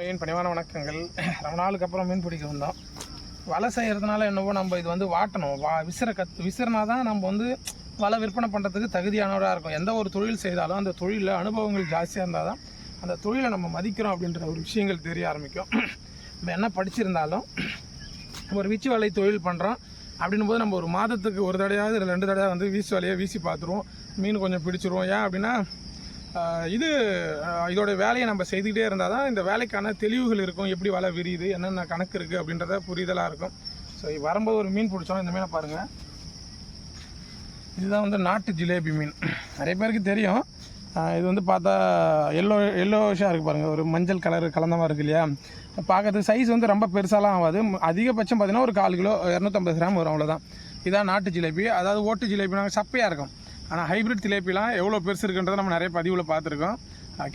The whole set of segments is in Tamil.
பையன் பணிவான வணக்கங்கள். ரொம்ப நாளுக்கு அப்புறம் மீன் பிடிக்க வந்தோம். வலை செய்கிறதுனால என்னவோ நம்ம இது வந்து வாட்டணும். வா விசிற கத் விசிறனா தான் நம்ம வந்து வலை விற்பனை பண்ணுறதுக்கு தகுதியானவராக இருக்கும். எந்த ஒரு தொழில் செய்தாலும் அந்த தொழிலில் அனுபவங்கள் ஜாஸ்தியாக இருந்தால் தான் அந்த தொழிலை நம்ம மதிக்கிறோம் அப்படின்ற ஒரு விஷயங்கள் தெரிய ஆரம்பிக்கும். நம்ம என்ன படிச்சிருந்தாலும் ஒரு வீச்சு வலை தொழில் பண்ணுறோம் அப்படின்னும் போது நம்ம ஒரு மாதத்துக்கு ஒரு தடையாவது ரெண்டு தடையாக வந்து வீசு வலையை வீசி பார்த்துருவோம். மீன் கொஞ்சம் பிடிச்சிருவோம். ஏன் அப்படின்னா இது இதோட வேலையை நம்ம செய்துக்கிட்டே இருந்தால் தான் இந்த வேலைக்கான தெளிவுகள் இருக்கும். எப்படி வலை விரியுது என்னென்ன கணக்கு இருக்குது அப்படின்றத புரிதலாக இருக்கும். ஸோ வரும்போது ஒரு மீன் பிடிச்சோம். இந்த மீனை பாருங்கள் இதுதான் வந்து நாட்டு ஜிலேபி மீன். நிறைய பேருக்கு தெரியும். இது வந்து பார்த்தா எல்லோ எல்லோஷாக இருக்குது பாருங்கள் ஒரு மஞ்சள் கலர் கலந்த மாதிரி இருக்கு இல்லையா? பார்க்கறதுக்கு சைஸ் வந்து ரொம்ப பெருசாலாம் ஆகாது. அதிகபட்சம் பார்த்தீங்கன்னா ஒரு கால் கிலோ இரநூத்தம்பது கிராம் வரும் அவ்வளோதான் இதான் நாட்டு ஜிலேபி. அதாவது ஓட்டு ஜிலேபி நாங்கள் சப்பையாக இருக்கும். ஆனால் ஹைப்ரிட் திலேப்பிலாம் எவ்வளோ பெருசு இருக்குன்றதை நம்ம நிறைய பதிவில் பார்த்துருக்கோம்.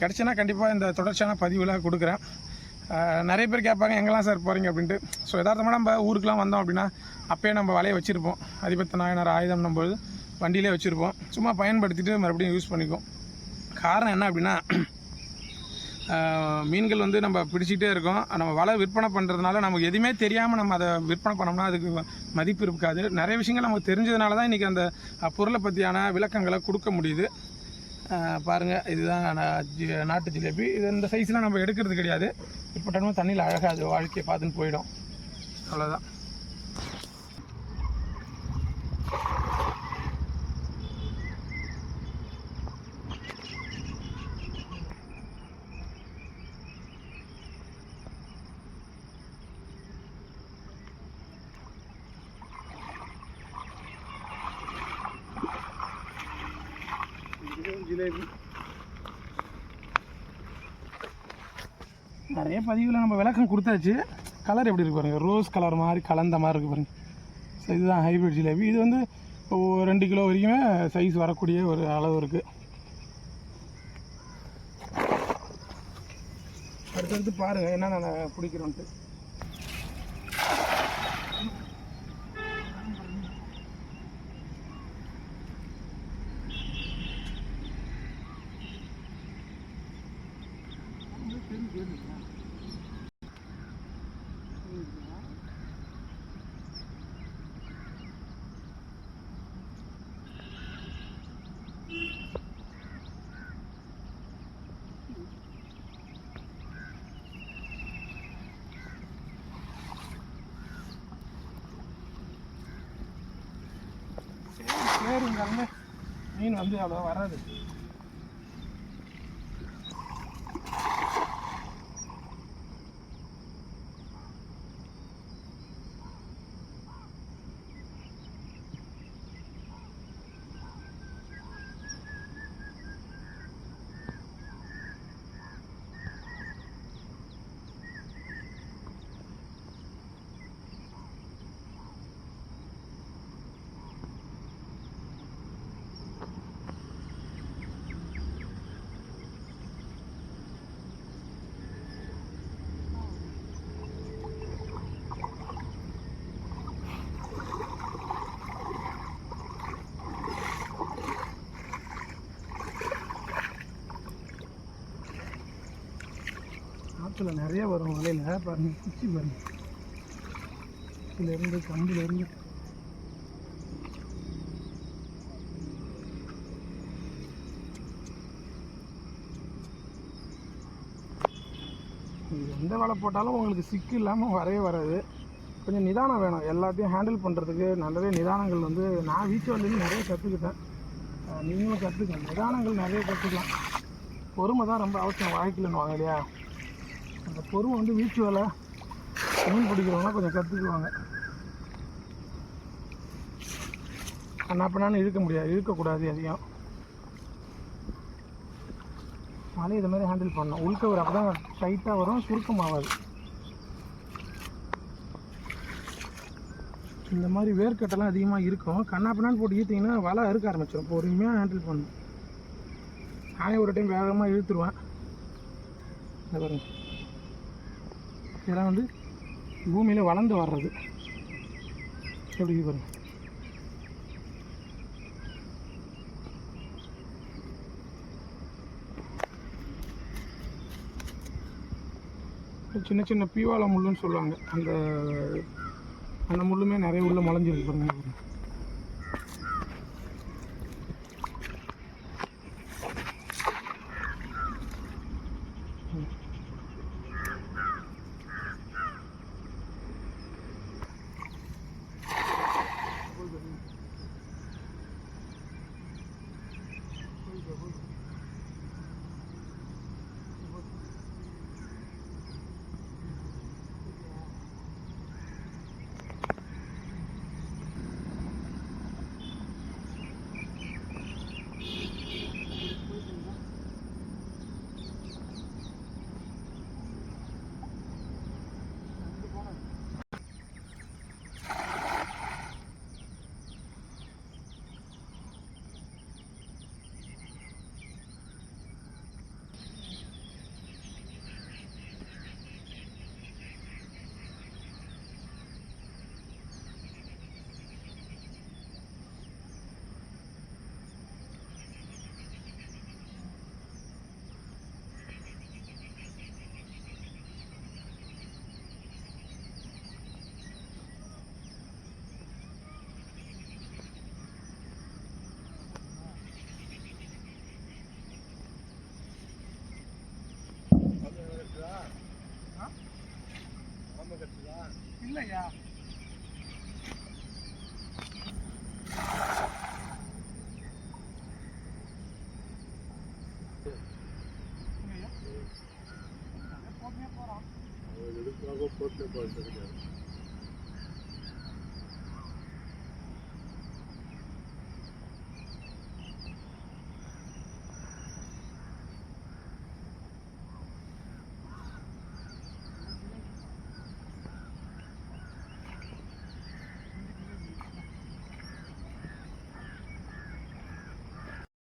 கிடச்சினா கண்டிப்பாக இந்த தொடர்ச்சியான பதிவில் கொடுக்குறேன். நிறைய பேர் கேட்பாங்க எங்கெல்லாம் சார் போகிறீங்க அப்படின்ட்டு. ஸோ யதார்த்தமாக நம்ம ஊருக்குலாம் வந்தோம் அப்படின்னா அப்போயே நம்ம வலையை வச்சுருப்போம். அதிபத்த நாயனார் ஆயுதம் நம்போது வண்டியிலே வச்சுருப்போம். சும்மா பயன்படுத்திட்டு மறுபடியும் யூஸ் பண்ணிக்குவோம். காரணம் என்ன அப்படின்னா மீன்கள் வந்து நம்ம பிடிச்சிக்கிட்டே இருக்கோம். நம்ம வலை விற்பனை பண்ணுறதுனால நமக்கு எதுவுமே தெரியாமல் நம்ம அதை விற்பனை பண்ணோம்னா அதுக்கு மதிப்பு இருக்காது. நிறைய விஷயங்கள் நமக்கு தெரிஞ்சதுனால தான் இன்றைக்கி அந்த பொருளை பற்றியான விளக்கங்களை கொடுக்க முடியுது. பாருங்கள் இதுதான் நான் ஜி- நாட்டு ஜிலேபி. இது இந்த சைஸ்லாம் நம்ம எடுக்கிறது கிடையாது. இப்போ தண்ணியில் அழகாக அது வாழ்க்கையை பார்த்துன்னு போயிடும். அவ்வளோதான் ஜிலேபி நிறைய பதிவில் நம்ம விளக்கம் கொடுத்தாச்சு. கலர் எப்படி இருக்கு பாருங்கள் ரோஸ் கலர் மாதிரி கலந்த மாதிரி இருக்குது பாருங்கள் ஸோ இதுதான் ஹைப்ரிட் ஜிலேபி. இது வந்து ஒரு ரெண்டு கிலோ வரைக்குமே சைஸ் வரக்கூடிய ஒரு அளவு இருக்குது அடுத்தடுத்து பாருங்கள் என்ன நான் பிடிக்கிறோன்ட்டு. சரிங்க மீன் வந்து அவ்வளோ வராது. ஆற்றுல நிறைய வரும் வலையில். பாருங்க குச்சி பாருங்க. இருந்து கம்பிலேருந்து எந்த வலை போட்டாலும் உங்களுக்கு சிக்கு இல்லாமல் வரவே வராது. கொஞ்சம் நிதானம் வேணும். எல்லாத்தையும் ஹேண்டில் பண்ணுறதுக்கு நிறைய நிதானங்கள் வந்து நான் வீச்சுவலேருந்து நிறைய கற்றுக்கிட்டேன் நீங்களும் கற்றுக்கலாம் நிதானங்கள் நிறைய கற்றுக்கலாம் பொறுமை தான் ரொம்ப அவசியம். வாழ்க்கையில்னு வாங்க இல்லையா? அந்த பொருள் வந்து வீச்சு வேலை மீன் பிடிக்கிறவங்க கொஞ்சம் கற்றுக்குவாங்க கண்ணாப்பண்ணான்னு இழுக்க முடியாது. இழுக்கக்கூடாது அதிகம். மழை இது மாதிரி ஹேண்டில் பண்ணணும். உள்கவர் அப்போ தான் டைட்டாக வரும் சுருக்கமாகாது. இந்த மாதிரி வேர்க்கட்டெல்லாம் அதிகமாக இருக்கும். கண்ணாப்பண்ணான்னு போட்டு ஈர்த்திங்கன்னா வலை அறுக்க ஆரம்பிச்சிடும் பொறுமையாக ஹேண்டில் பண்ணணும். நானே ஒரு டைம் வேகமாக இழுத்துருவேன். இதை பாருங்க. இதெல்லாம் வந்து பூமியில் வளர்ந்து வர்றது. எப்படி பாருங்கள் சின்ன சின்ன பீவால முள்ளுன்னு சொல்லுவாங்க. அந்த அந்த முள்ளுமே நிறைய உள்ள முளைஞ்சிருக்கு பாருங்க. இல்லையா போட்டு போட்டு